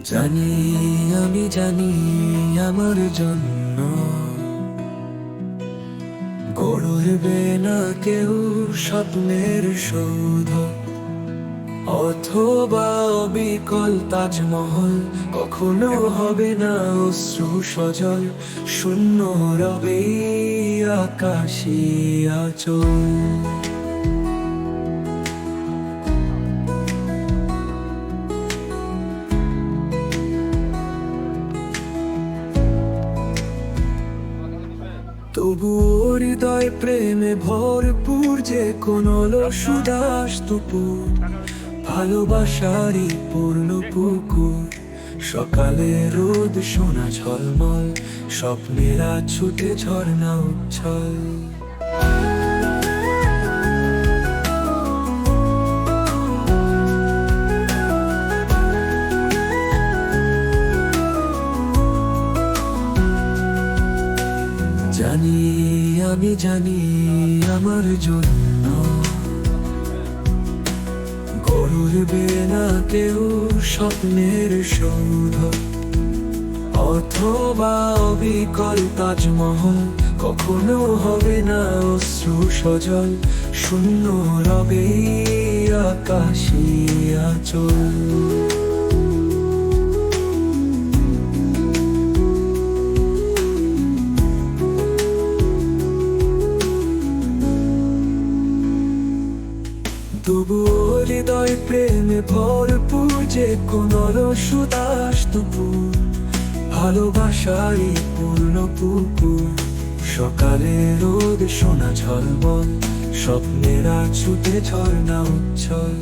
জানি, আমি জানি আমার জন্য। গড়বে না কেউ স্বপ্নের সৌধ অথবা অবিকল তাজমহল, কখনো হবে না অশ্রু সজল, শূন্য রবে আকাশি আচল। প্রেমে ভরপুর যে কোন সুদাস দুপুর, ভালোবাসারই পূর্ণ পুকুর। সকালে রোদ সোনা ঝলমল, স্বপ্নেরা ছুটে ঝর্ণা উচ্ছল। আমি জানি আমার জন্য। গড়বে না কেউ স্বপ্নের সৌধ। অথবা অবিকল তাজমহল, কখনো হবে না অশ্রু সজল। শূন্য রবে আকাশি আচল। তবু হৃদয় প্রেমে ভরপুর যে কোন সুদাস দুপুর ভালোবাসাই পূর্ণ পুকুর। সকালে রোদ সোনা ঝলমল, স্বপ্নেরা ছুটে ঝর্ণা উচ্ছল।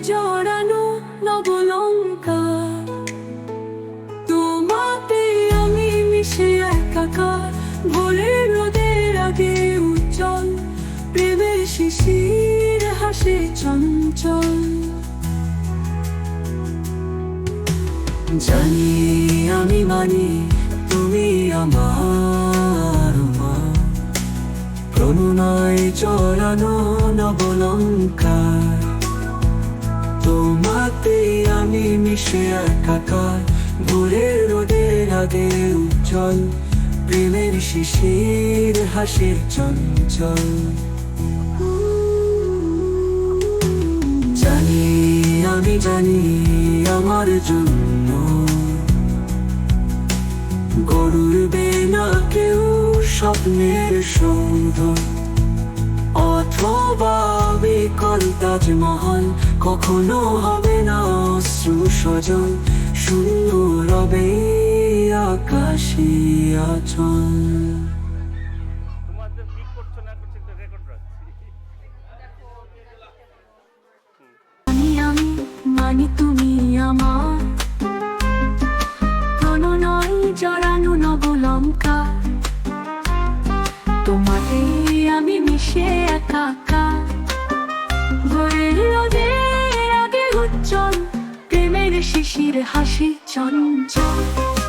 জড়ানো নবলঙ্কা। আমি মিশে রোদের আগে উজ্জ্বল হাসে চঞ্চল। জানি আমি মানি তুমি আমার মা। প্রণয় চড়ানো নবলঙ্কার মিশে একাকার ভোরের রোদের আগে উজ্জ্বল, প্রেমের শিশির হাসির চঞ্চল। জানি আমি জানি আমার জন্য। গড়বে না কেউ স্বপ্নের সৌধ। অথবা বিকল তাজমহল কখনো হবে না অশ্রু সজল শূন্য রবে আকাশি আচল। আমি মানি তুমি আমার। শিশির হাসি চঞ্চল।